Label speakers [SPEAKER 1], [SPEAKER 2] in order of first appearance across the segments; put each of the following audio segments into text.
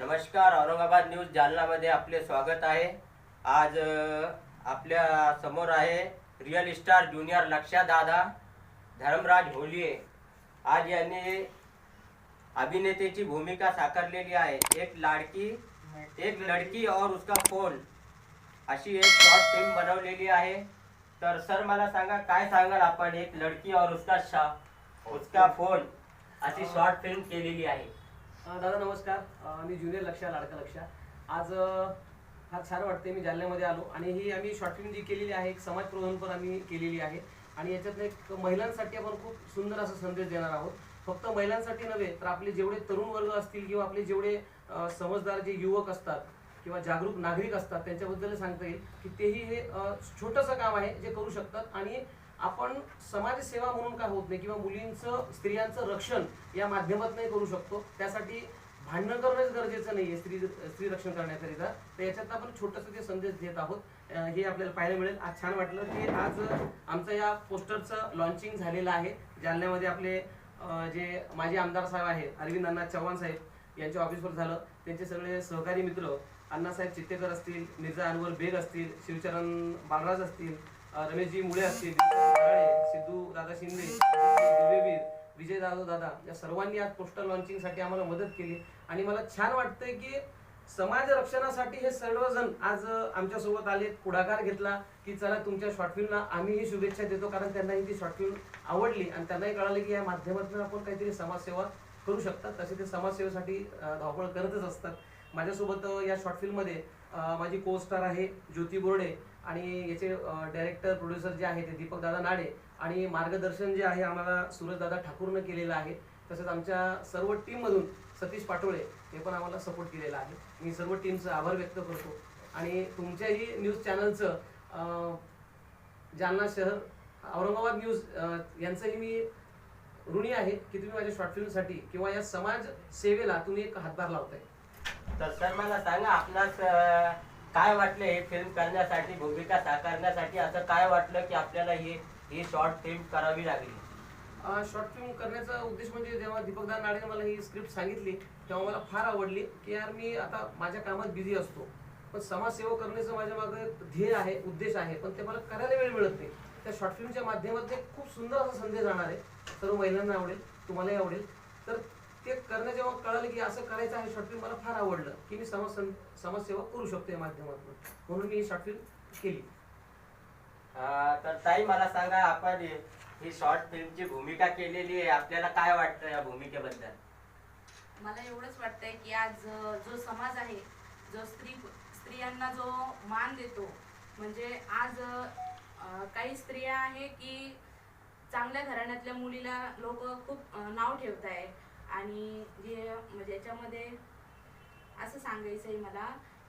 [SPEAKER 1] नमस्कार औरंगाबाद न्यूज जालनामध्ये आपले स्वागत आहे. आज आपल्यासमोर आहे रिअल स्टार ज्युनियर लक्षा दादा धर्मराज होलिये आज यांनी अभिनेतेची भूमिका साकारलेली आहे. एक लाडकी एक लडकी और उसका फोन अशी एक शॉर्ट फिल्म बनवलेली आहे. तर सर मला सांगा काय सांगाल आपण एक लडकी और उसका शा उसका फोन अशी शॉर्ट फिल्म केलेली आहे?
[SPEAKER 2] दादा नमस्कार. मी ज्युनियर लक्षा लाडका लक्षा. आज फार छान वाटते मी जालन्यामध्ये आलो आणि ही आम्ही शॉर्ट फिल्म जी केलेली आहे एक समाज प्रबोधन पण आम्ही केलेली आहे. आणि याच्यातनं एक महिलांसाठी आपण खूप सुंदर असा संदेश देणार आहोत. फक्त महिलांसाठी नव्हे तर आपले जेवढे तरुण वर्ग असतील किंवा आपले जेवढे समजदार जे युवक असतात किंवा जागरूक नागरिक असतात त्यांच्याबद्दल सांगता येईल की तेही हे छोटंसं काम आहे जे करू शकतात. आणि आपण समाजसेवा म्हणून काय होत नाही किंवा मुलींचं स्त्रियांचं रक्षण या माध्यमातूनही करू शकतो. त्यासाठी भांडणं करणंच गरजेचं नाहीये स्त्री स्त्री रक्षण करण्याकरिता. तर याच्यात आपण छोटंसं ते संदेश देत आहोत. हे आपल्याला पाहायला मिळेल. आज छान वाटलं की आज आमचं या पोस्टरचं लॉन्चिंग झालेलं आहे. जालन्यामध्ये आपले जे माजी आमदार साहेब आहेत अरविंद अण्णा चव्हाण साहेब यांच्या ऑफिसवर झालं. त्यांचे सगळे सहकारी मित्र अण्णासाहेब चित्तेकर असतील मिर्झा अनवर बेग असतील शिवचरण बालराज असतील रमेशजी मुळे असतील सिद्धू दादा शिंदे दिवेवीर विजय जाधव दादा या सर्वांनी आज पोस्टर लॉन्चिंगसाठी आम्हाला मदत केली. आणि मला छान वाटतंय की समाज रक्षणासाठी हे सर्वजण आज आमच्यासोबत आले पुढाकार घेतला की चला तुमच्या शॉर्ट फिल्मला आम्हीही शुभेच्छा देतो कारण त्यांनाही ती शॉर्ट फिल्म आवडली आणि त्यांनाही कळालं की या माध्यमातून आपण काहीतरी समाजसेवा करू शकतात. तसे ते समाजसेवेसाठी धावपळ करतच असतात. माझ्यासोबत या शॉर्ट फिल्ममध्ये माझी को स्टार आहे ज्योती बोर्डे आणि याचे डायरेक्टर प्रोड्युसर जे आहे ते दीपक दादा नाडे आणि मार्गदर्शन जे आहे आम्हाला सूरजदादा ठाकूरनं केलेलं आहे. तसंच आमच्या सर्व टीममधून सतीश पाटोळे हे पण आम्हाला सपोर्ट केलेला आहे. मी सर्व टीमचं आभार व्यक्त करतो. आणि तुमच्याही न्यूज चॅनलचं जालना शहर औरंगाबाद न्यूज यांचंही मी ऋणी आहे की तुम्ही माझ्या शॉर्ट फिल्मसाठी किंवा या समाज सेवेला तुम्ही एक हातभार लावताय.
[SPEAKER 1] तर सर मला सांगा आपणास काय वाटलं हे फिल्म करण्यासाठी भूमिका साकारण्यासाठी? असं काय वाटलं की आपल्याला ही ही शॉर्ट फिल्म करावी लागली?
[SPEAKER 2] शॉर्ट फिल्म करण्याचा उद्देश म्हणजे जेव्हा दीपकदा नाडेने मला ही स्क्रिप्ट सांगितली तेव्हा मला फार आवडली की यार मी आता माझ्या कामात बिझी असतो. पण समाजसेवा करण्याचं माझ्या मागे ध्येय आहे उद्देश आहे पण ते मला करायला वेळ मिळत नाही. त्या शॉर्ट फिल्मच्या माध्यमातून खूप सुंदर असा संदेश जाणार आहे. सर्व महिलांना आवडेल तुम्हालाही आवडेल. तर ते करणं जेव्हा कळालं की असं करायचं आहे शॉर्ट फिल्म मला फार आवडलं की मी समाज समाजसेवा करू शकतो या माध्यमातून. म्हणून मी ही शॉर्ट फिल्म केली.
[SPEAKER 1] अ, तर ताई मला सांगा आपण ही- शॉर्ट फिल्मची भूमिका केलेली आहे आपल्याला काय वाटतं या भूमिकेबद्दल?
[SPEAKER 3] मला एवढंच वाटतंय की आज जो समाज आहे जो स्त्री स्त्रियांना जो मान देतो म्हणजे आज काही स्त्रिया आहे की चांगल्या घराण्यातल्या मुलीला लोक खूप नाव ठेवत आहे आणि जे म्हणजे याच्यामध्ये असं सांगायचं आहे मला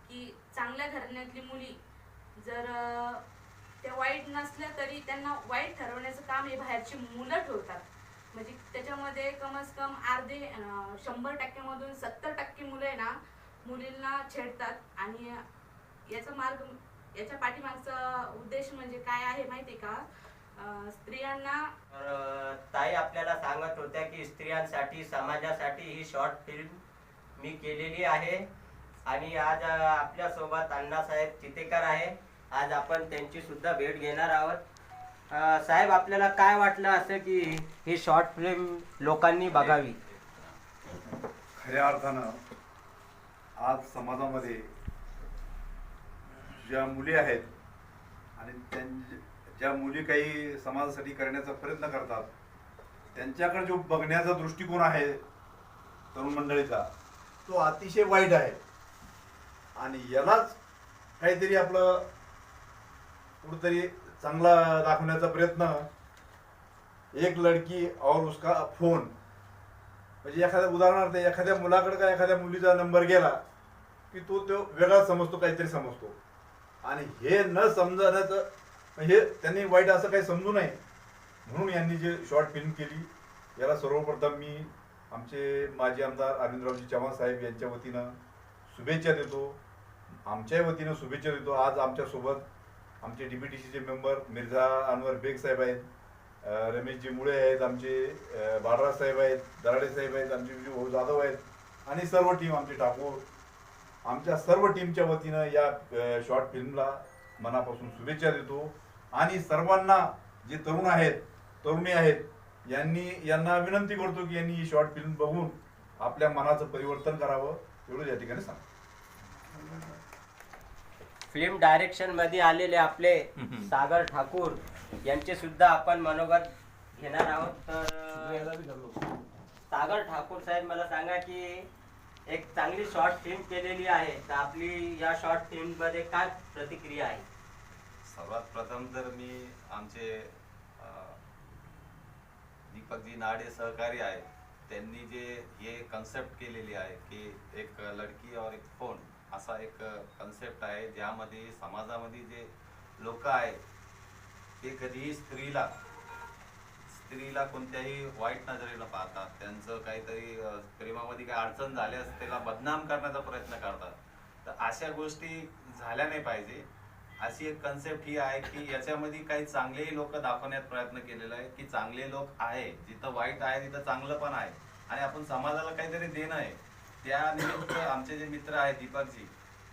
[SPEAKER 3] की चांगल्या घराण्यातली मुली जर त्या वाईट नसल्या तरी त्यांना वाईट ठरवण्याचं काम हे बाहेरची मुलं ठेवतात. म्हणजे त्याच्यामध्ये कमस कम अर्धे शंभर टक्क्यामधून सत्तर टक्के मुलं आहे ना मुलींना छेडतात. आणि याचा मार्ग याच्या पाठीमागचा उद्देश म्हणजे काय आहे माहिती का? स्त्रियांना
[SPEAKER 1] तर ताई आपल्याला सांगत होत्या की स्त्रियांसाठी समाजासाठी ही शॉर्ट फिल्म मी केलेली आहे. आणि आज आपल्यासोबत अण्णासाहेब चितेकर आहे. आज आपण त्यांची सुद्धा भेट घेणार आहोत. अ, साहेब आपल्याला काय वाटलं असं की ही शॉर्ट फिल्म लोकांनी बघावी?
[SPEAKER 4] खऱ्या अर्थानं आज समाजामध्ये ज्या मुली आहेत आणि त्यां ज्या मुली काही समाजासाठी करण्याचा प्रयत्न करतात त्यांच्याकडे जो बघण्याचा दृष्टिकोन आहे तरुण मंडळीचा तो अतिशय वाईट आहे. आणि यालाच काहीतरी आपलं कुठंतरी चांगला दाखवण्याचा प्रयत्न एक लडकी और उसका फोन. म्हणजे एखाद्या उदाहरणार्थ एखाद्या मुलाकडे का एखाद्या मुलीचा नंबर गेला की तो तो वेगळा समजतो काहीतरी समजतो. आणि हे न समजण्याचं हे त्यांनी वाईट असं काही समजू नये. म्हणून यांनी जे शॉर्ट फिल्म केली याला सर्वप्रथम मी आमचे माजी आमदार अरविंदरावजी चव्हाण साहेब यांच्या वतीनं शुभेच्छा देतो. आमच्याही वतीनं शुभेच्छा देतो. आज आमच्यासोबत आमचे डी पी टी सीचे मेंबर मिर्झा अनवर बेग साहेब आहेत रमेशजी मुळे आहेत आमचे बाळराज साहेब आहेत दराडे साहेब आहेत आमचे विजू भाऊ जाधव आहेत आणि सर्व टीम आमचे ठाकूर. आमच्या सर्व टीमच्या वतीनं या शॉर्ट फिल्मला मनापासून शुभेच्छा देतो. आणि सर्वांना जे तरुण आहेत तरुणी आहेत यांनी यांना विनंती करतो की यांनी ही शॉर्ट फिल्म बघून आपल्या मनाचं परिवर्तन करावं. एवढं या ठिकाणी सांगतो.
[SPEAKER 1] फिल्म डायरेक्शनमध्ये आलेले आपले सागर ठाकूर यांचे सुद्धा आपण मनोगत घेणार आहोत. तर सागर ठाकूर साहेब मला सांगा की एक चांगली शॉर्ट फिल्म केलेली आहे. तर आपली या शॉर्ट फिल्ममध्ये काय प्रतिक्रिया आहे?
[SPEAKER 5] सर्वात प्रथम तर मी आमचे दीपकजी नाडे सहकारी आहे त्यांनी जे हे कन्सेप्ट केलेली आहे की एक लडकी और एक फोन असा एक कन्सेप्ट आहे ज्यामध्ये समाजामध्ये जे लोक आहे ते कधीही स्त्रीला स्त्रीला कोणत्याही वाईट नजरेनं पाहतात. त्यांचं काहीतरी प्रेमामध्ये काही अडचण झाल्यास त्याला बदनाम करण्याचा प्रयत्न करतात. तर अशा गोष्टी झाल्या नाही पाहिजे. अशी एक कन्सेप्ट ही आहे की याच्यामध्ये काही चांगलेही लोक दाखवण्यात प्रयत्न केलेला आहे की चांगले लोक आहे जिथं वाईट आहे तिथं चांगलं पण आहे. आणि आपण समाजाला काहीतरी देणं आहे. त्या निमित्त आमचे जे मित्र आहेत दीपकजी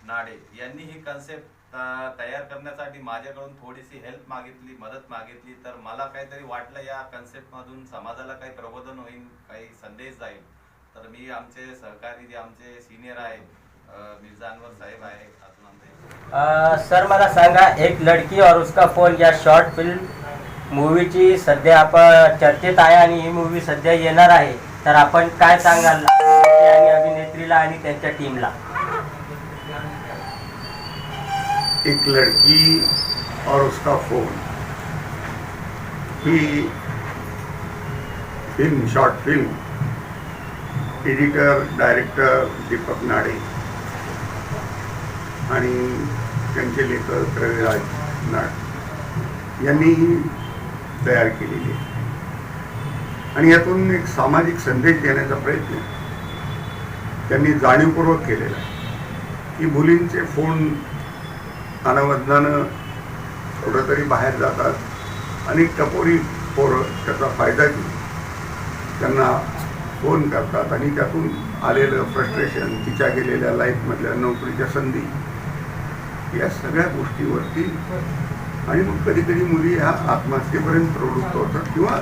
[SPEAKER 5] नाडे यांनी ही कन्सेप्ट तयार करण्यासाठी माझ्याकडून थोडीशी हेल्प मागितली मदत मागितली. तर मला काहीतरी वाटलं या कन्सेप्टमधून समाजाला काही प्रबोधन होईल काही संदेश जाईल. तर मी आमचे सहकारी जे आमचे सिनियर आहे अं, मिर्झा अनवर साहेब आहे अजून आमचे
[SPEAKER 1] सर मला सांगा एक लडकी और उसका फोन या शॉर्ट फिल्म मूवीची सध्या आपण चर्चेत आहे आणि ही मूवी सध्या येणार आहे. तर आपण काय सांगाल अभिनेते आणि अभिनेत्रीला आणि त्यांच्या टीमला
[SPEAKER 6] एक लड़की और उसका फोन ही film short film editor director Deepak Nade. आणि त्यांचे लेखक रविराज नाड यांनीही तयार केलेली आहे. आणि यातून एक सामाजिक संदेश देण्याचा प्रयत्न त्यांनी जाणीवपूर्वक केलेला आहे. की मुलींचे फोन अनावधानं थोडं तरी बाहेर जातात आणि टपोरी पोरं त्याचा फायदा घेऊन त्यांना फोन करतात आणि त्यातून आलेलं फ्रस्ट्रेशन तिच्या गेलेल्या लाईफमधल्या नोकरीच्या संधी या सगळ्या गोष्टीवरती. आणि मग कधीतरी मुली ह्या आत्महत्येपर्यंत प्रवृत्त होतात किंवा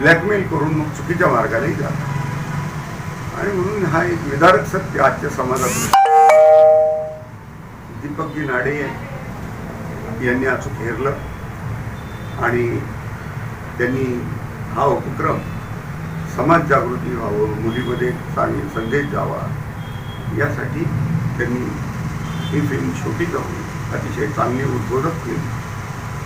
[SPEAKER 6] ब्लॅकमेल करून मग चुकीच्या मार्गालाही जातात. आणि म्हणून हा एक विदारक सत्य आजच्या समाजात दीपकजी नाडे यांनी अचूक हेरलं आणि त्यांनी हा उपक्रम समाज जागृती व्हावं मुलीमध्ये चांगले संदेश जावा यासाठी त्यांनी ही फिल्म छोटी जाऊन अतिशय चांगली उद्बोधक फिल्म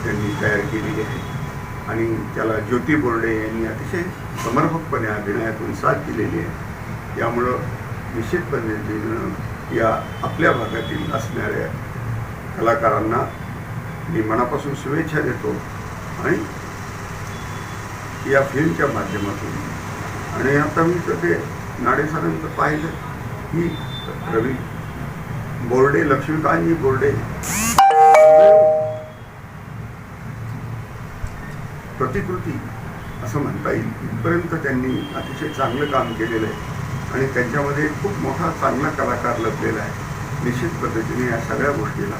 [SPEAKER 6] त्यांनी तयार केलेली आहे. आणि त्याला ज्योती बोर्डे यांनी अतिशय समर्पकपणे अभिनयातून साथ दिलेली आहे. त्यामुळं निश्चितपणे पद्धतीनं या आपल्या भागातील असणाऱ्या कलाकारांना मी मनापासून शुभेच्छा देतो आणि या फिल्मच्या माध्यमातून. आणि आता मी तर ते नाडेसरांचं पाहिलं. की रवी बोर्डे लक्ष्मीकांतजी बोर्डे? प्रतिकृती असं म्हणता येईल. इथपर्यंत त्यांनी अतिशय चांगलं काम केलेलं आहे. आणि त्यांच्यामध्ये खूप मोठा चांगला कलाकार लपलेला आहे. निश्चित पद्धतीने या सगळ्या गोष्टीला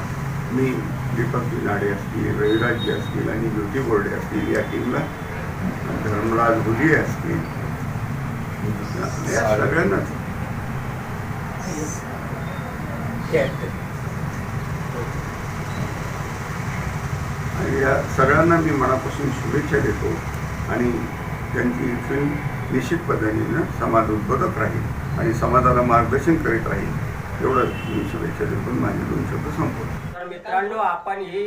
[SPEAKER 6] मी दीपक नाडे असतील रविराजजी असतील आणि ज्योती बोर्डे असतील या टीमला धर्मराज हुलिये असतील. या सगळ्यांनाच. आणि या सगळ्यांना मी मनापासून शुभेच्छा देतो आणि त्यांची फिल्म निश्चित पद्धतीनं समाज उद्बोधक राहील आणि समाजाला मार्गदर्शन करीत राहील एवढं मी शुभेच्छा देतो माझे दोन शब्द संपवतो.
[SPEAKER 1] तर मित्रांनो आपण ही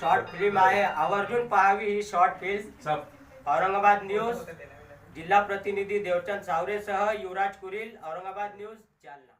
[SPEAKER 1] शॉर्ट फिल्म आहे. आवर्जून पाहावी ही शॉर्ट फिल्म औरंगाबाद न्यूज जिल्हा प्रतिनिधी देवचंद सावरेसह युवराज कुरील औरंगाबाद न्यूज जालना.